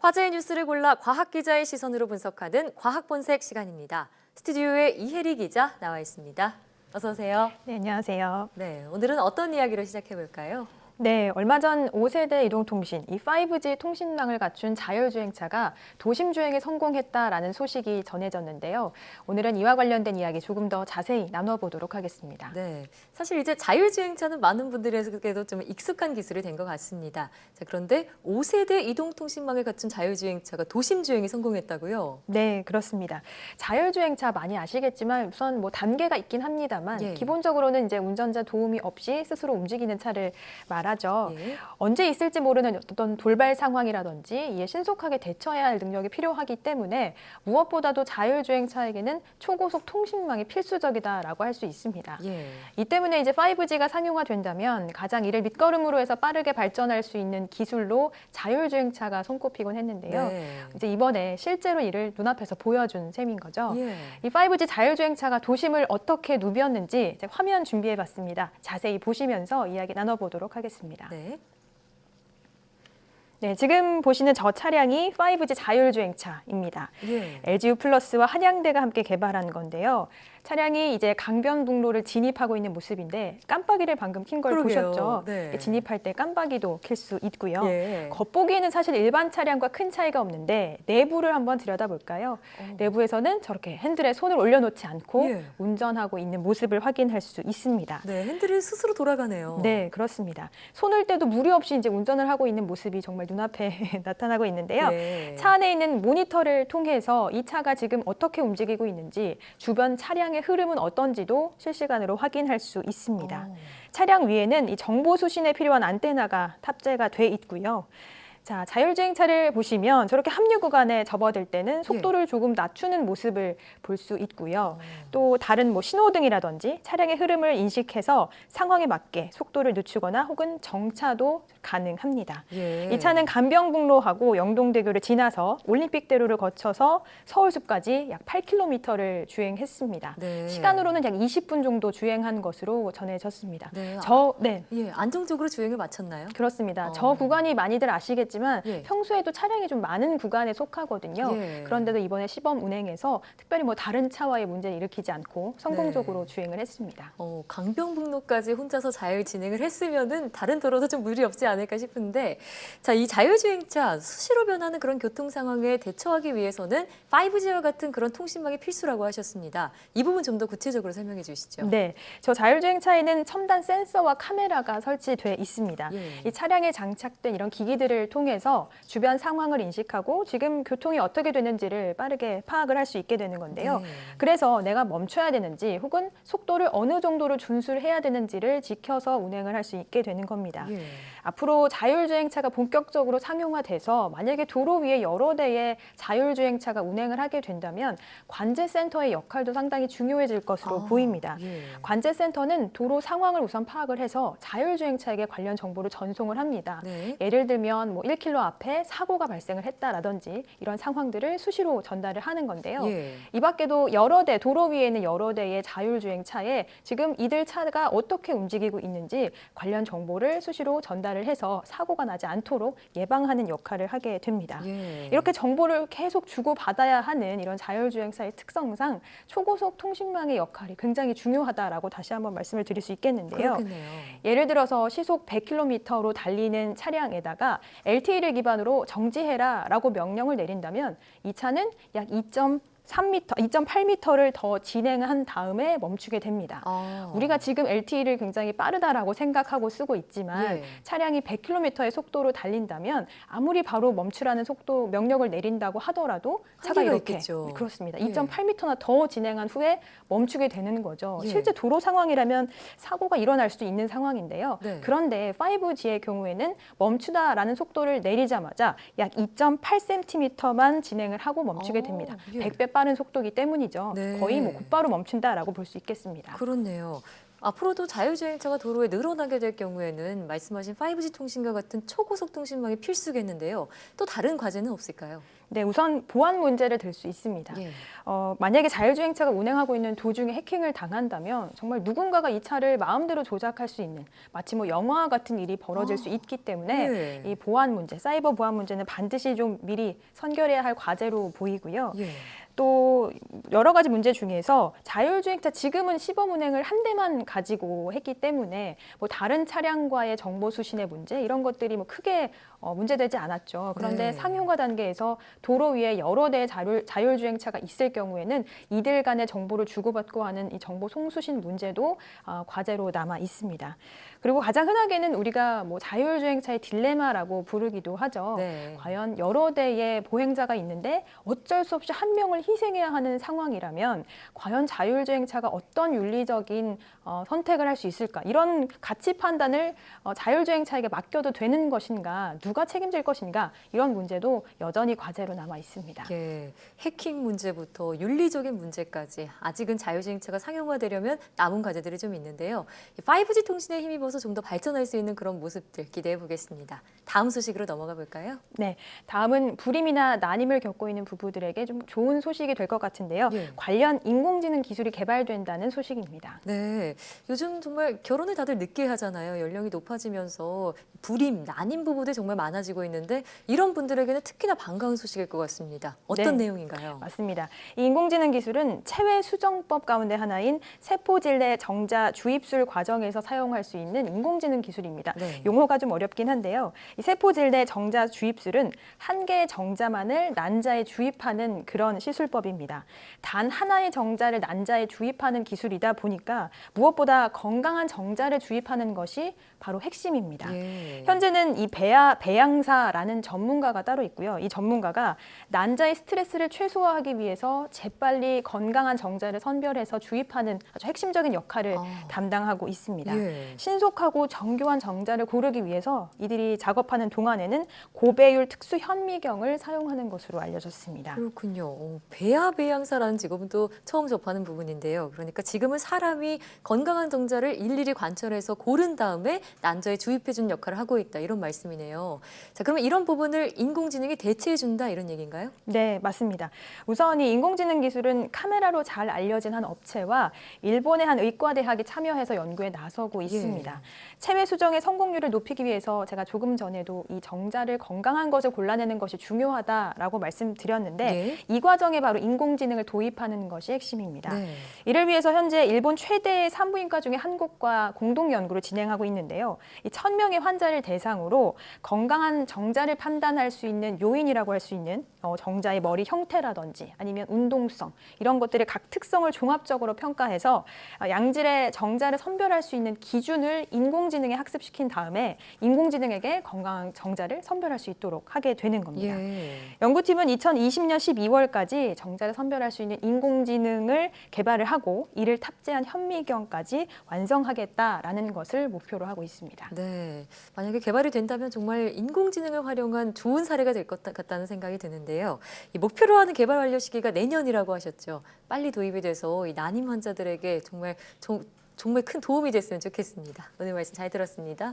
화제의 뉴스를 골라 과학 기자의 시선으로 분석하는 과학 본색 시간입니다. 스튜디오에 이혜리 기자 나와 있습니다. 어서 오세요. 네, 안녕하세요. 네, 오늘은 어떤 이야기로 시작해 볼까요? 네, 얼마 전 5세대 이동통신, 이 5G 통신망을 갖춘 자율주행차가 도심 주행에 성공했다라는 소식이 전해졌는데요. 오늘은 이와 관련된 이야기 조금 더 자세히 나눠보도록 하겠습니다. 네, 사실 이제 자율주행차는 많은 분들에게도 좀 익숙한 기술이 된 것 같습니다. 자, 그런데 5세대 이동통신망을 갖춘 자율주행차가 도심 주행에 성공했다고요? 네, 그렇습니다. 자율주행차 많이 아시겠지만 우선 뭐 단계가 있긴 합니다만 예. 기본적으로는 이제 운전자 도움이 없이 스스로 움직이는 차를 말 하죠. 예. 언제 있을지 모르는 어떤 돌발 상황이라든지 이에 신속하게 대처해야 할 능력이 필요하기 때문에 무엇보다도 자율주행차에게는 초고속 통신망이 필수적이다라고 할 수 있습니다. 예. 이 때문에 이제 5G가 상용화된다면 가장 이를 밑거름으로 해서 빠르게 발전할 수 있는 기술로 자율주행차가 손꼽히곤 했는데요. 네. 이제 이번에 실제로 이를 눈앞에서 보여준 셈인 거죠. 예. 이 5G 자율주행차가 도심을 어떻게 누볐는지 화면 준비해봤습니다. 자세히 보시면서 이야기 나눠보도록 하겠습니다. 네. 네, 지금 보시는 저 차량이 5G 자율주행차입니다. 예. LGU 플러스와 한양대가 함께 개발한 건데요. 차량이 이제 강변북로를 진입하고 있는 모습인데 깜빡이를 방금 킨 걸. 보셨죠? 네. 진입할 때 깜빡이도 킬 수 있고요. 예. 겉보기에는 사실 일반 차량과 큰 차이가 없는데 내부를 한번 들여다볼까요? 어. 내부에서는 저렇게 핸들에 손을 올려놓지 않고 예. 운전하고 있는 모습을 확인할 수 있습니다. 네, 핸들이 스스로 돌아가네요. 네, 그렇습니다. 손을 떼도 무리 없이 이제 운전을 하고 있는 모습이 정말 눈앞에 나타나고 있는데요. 예. 차 안에 있는 모니터를 통해서 이 차가 지금 어떻게 움직이고 있는지 주변 차량의 흐름은 어떤지도 실시간으로 확인할 수 있습니다. 어. 차량 위에는 이 정보 수신에 필요한 안테나가 탑재가 돼 있고요. 자, 자율주행차를 보시면 저렇게 합류 구간에 접어들 때는 속도를 조금 낮추는 모습을 볼 수 있고요. 또 다른 뭐 신호등이라든지 차량의 흐름을 인식해서 상황에 맞게 속도를 늦추거나 혹은 정차도 가능합니다. 예. 이 차는 간병북로하고 영동대교를 지나서 올림픽대로를 거쳐서 서울숲까지 약 8km를 주행했습니다. 네. 시간으로는 약 20분 정도 주행한 것으로 전해졌습니다. 네. 저, 네. 예, 안정적으로 주행을 마쳤나요? 그렇습니다. 어. 저 구간이 많이들 아시겠 지만 예. 평소에도 차량이 좀 많은 구간에 속하거든요. 예. 그런데도 이번에 시범 운행에서 특별히 뭐 다른 차와의 문제를 일으키지 않고 성공적으로 네. 주행을 했습니다. 어, 강병북로까지 혼자서 자율 진행을 했으면은 다른 도로도 좀 무리 없지 않을까 싶은데 자, 이 자율주행차 수시로 변하는 그런 교통 상황에 대처하기 위해서는 5G와 같은 그런 통신망이 필수라고 하셨습니다. 이 부분 좀 더 구체적으로 설명해 주시죠. 네, 저 자율주행차에는 첨단 센서와 카메라가 설치돼 있습니다. 예. 이 차량에 장착된 이런 기기들을 통해서 주변 상황을 인식하고 지금 교통이 어떻게 되는지를 빠르게 파악을 할 수 있게 되는 건데요. 네. 그래서 내가 멈춰야 되는지 혹은 속도를 어느 정도로 준수해야 되는지를 지켜서 운행을 할 수 있게 되는 겁니다. 예. 앞으로 자율주행차가 본격적으로 상용화돼서 만약에 도로 위에 여러 대의 자율주행차가 운행을 하게 된다면 관제센터의 역할도 상당히 중요해질 것으로 아, 보입니다. 예. 관제센터는 도로 상황을 우선 파악을 해서 자율주행차에게 관련 정보를 전송을 합니다. 네. 예를 들면 뭐 1km 앞에 사고가 발생을 했다라든지 이런 상황들을 수시로 전달을 하는 건데요. 예. 이 밖에도 여러 대, 도로 위에 있는 여러 대의 자율주행 차에 지금 이들 차가 어떻게 움직이고 있는지 관련 정보를 수시로 전달을 해서 사고가 나지 않도록 예방하는 역할을 하게 됩니다. 예. 이렇게 정보를 계속 주고 받아야 하는 이런 자율주행차의 특성상 초고속 통신망의 역할이 굉장히 중요하다라고 다시 한번 말씀을 드릴 수 있겠는데요. 그렇겠네요. 예를 들어서 시속 100km로 달리는 차량에다가 LTE를 기반으로 정지해라 라고 명령을 내린다면 이 차는 약 2.3m, 2.8m를 더 진행한 다음에 멈추게 됩니다. 아. 우리가 지금 LTE를 굉장히 빠르다라고 생각하고 쓰고 있지만 예. 차량이 100km의 속도로 달린다면 아무리 바로 멈추라는 속도 명령을 내린다고 하더라도 차가 이렇게 있겠죠. 그렇습니다. 예. 2.8m나 더 진행한 후에 멈추게 되는 거죠. 예. 실제 도로 상황이라면 사고가 일어날 수도 있는 상황인데요. 네. 그런데 5G의 경우에는 멈추다라는 속도를 내리자마자 약 2.8cm만 진행을 하고 멈추게 어, 됩니다. 예. 100배 빠른 속도기 때문이죠. 네. 거의 뭐 곧바로 멈춘다라고 볼 수 있겠습니다. 그렇네요. 앞으로도 자율주행차가 도로에 늘어나게 될 경우에는 말씀하신 5G 통신과 같은 초고속 통신망이 필수겠는데요. 또 다른 과제는 없을까요? 네, 우선 보안 문제를 들 수 있습니다. 예. 어, 만약에 자율주행차가 운행하고 있는 도중에 해킹을 당한다면 정말 누군가가 이 차를 마음대로 조작할 수 있는 마치 뭐 영화 같은 일이 벌어질 아, 수 있기 때문에 네. 이 보안 문제, 사이버 보안 문제는 반드시 좀 미리 선결해야 할 과제로 보이고요. 예. 또 여러 가지 문제 중에서 자율주행차 지금은 시범 운행을 한 대만 가지고 했기 때문에 뭐 다른 차량과의 정보 수신의 문제 이런 것들이 뭐 크게 어, 문제되지 않았죠. 그런데 네. 상용화 단계에서 도로 위에 여러 대의 자율, 자율주행차가 있을 경우에는 이들 간의 정보를 주고받고 하는 이 정보 송수신 문제도 어, 과제로 남아 있습니다. 그리고 가장 흔하게는 우리가 뭐 자율주행차의 딜레마라고 부르기도 하죠. 네. 과연 여러 대의 보행자가 있는데 어쩔 수 없이 한 명을 희생해야 하는 상황이라면 과연 자율주행차가 어떤 윤리적인 어, 선택을 할 수 있을까? 이런 가치 판단을 어, 자율주행차에게 맡겨도 되는 것인가? 누가 책임질 것인가? 이런 문제도 여전히 과제로 남아 있습니다. 예, 해킹 문제부터 윤리적인 문제까지 아직은 자율주행차가 상용화되려면 남은 과제들이 좀 있는데요. 이 5G 통신에 힘입어서 좀 더 발전할 수 있는 그런 모습들 기대해 보겠습니다. 다음 소식으로 넘어가 볼까요? 네, 다음은 불임이나 난임을 겪고 있는 부부들에게 좀 좋은 소식 이 될 것 같은데요. 예. 관련 인공지능 기술이 개발된다는 소식입니다. 네, 요즘 정말 결혼을 다들 늦게 하잖아요. 연령이 높아지면서 불임, 난임 부부들 정말 많아지고 있는데 이런 분들에게는 특히나 반가운 소식일 것 같습니다. 어떤 네. 내용인가요? 맞습니다. 이 인공지능 기술은 체외 수정법 가운데 하나인 세포질내 정자 주입술 과정에서 사용할 수 있는 인공지능 기술입니다. 네. 용어가 좀 어렵긴 한데요. 이 세포질내 정자 주입술은 한 개의 정자만을 난자에 주입하는 그런 시술 법입니다. 단 하나의 정자를 난자에 주입하는 기술이다 보니까 무엇보다 건강한 정자를 주입하는 것이 바로 핵심입니다. 예. 현재는 이 배아 배양사라는 전문가가 따로 있고요. 이 전문가가 난자의 스트레스를 최소화하기 위해서 재빨리 건강한 정자를 선별해서 주입하는 아주 핵심적인 역할을 아. 담당하고 있습니다. 예. 신속하고 정교한 정자를 고르기 위해서 이들이 작업하는 동안에는 고배율 특수 현미경을 사용하는 것으로 알려졌습니다. 그렇군요. 어, 배아 배양사라는 직업은 또 처음 접하는 부분인데요. 그러니까 지금은 사람이 건강한 정자를 일일이 관찰해서 고른 다음에 난자에 주입해 준 역할을 하고 있다 이런 말씀이네요. 자, 그러면 이런 부분을 인공지능이 대체해 준다 이런 얘기인가요? 네, 맞습니다. 우선 이 인공지능 기술은 카메라로 잘 알려진 한 업체와 일본의 한 의과대학이 참여해서 연구에 나서고 있습니다. 체외 수정의 성공률을 높이기 위해서 제가 조금 전에도 이 정자를 건강한 것을 골라내는 것이 중요하다라고 말씀드렸는데 네. 이 과정에 바로 인공지능을 도입하는 것이 핵심입니다. 네. 이를 위해서 현재 일본 최대의 산부인과 중에 한 곳과 공동 연구를 진행하고 있는데요. 이 1000명의 환자를 대상으로 건강한 정자를 판단할 수 있는 요인이라고 할 수 있는 어, 정자의 머리 형태라든지 아니면 운동성 이런 것들의 각 특성을 종합적으로 평가해서 어, 양질의 정자를 선별할 수 있는 기준을 인공지능에 학습시킨 다음에 인공지능에게 건강한 정자를 선별할 수 있도록 하게 되는 겁니다. 예. 연구팀은 2020년 12월까지 정자를 선별할 수 있는 인공지능을 개발을 하고 이를 탑재한 현미경까지 완성하겠다라는 것을 목표로 하고 있습니다. 네. 만약에 개발이 된다면 정말 인공지능을 활용한 좋은 사례가 될 것 같다는 생각이 드는데요. 이 목표로 하는 개발 완료 시기가 내년이라고 하셨죠. 빨리 도입이 돼서 이 난임 환자들에게 정말 정, 정말 큰 도움이 됐으면 좋겠습니다. 오늘 말씀 잘 들었습니다.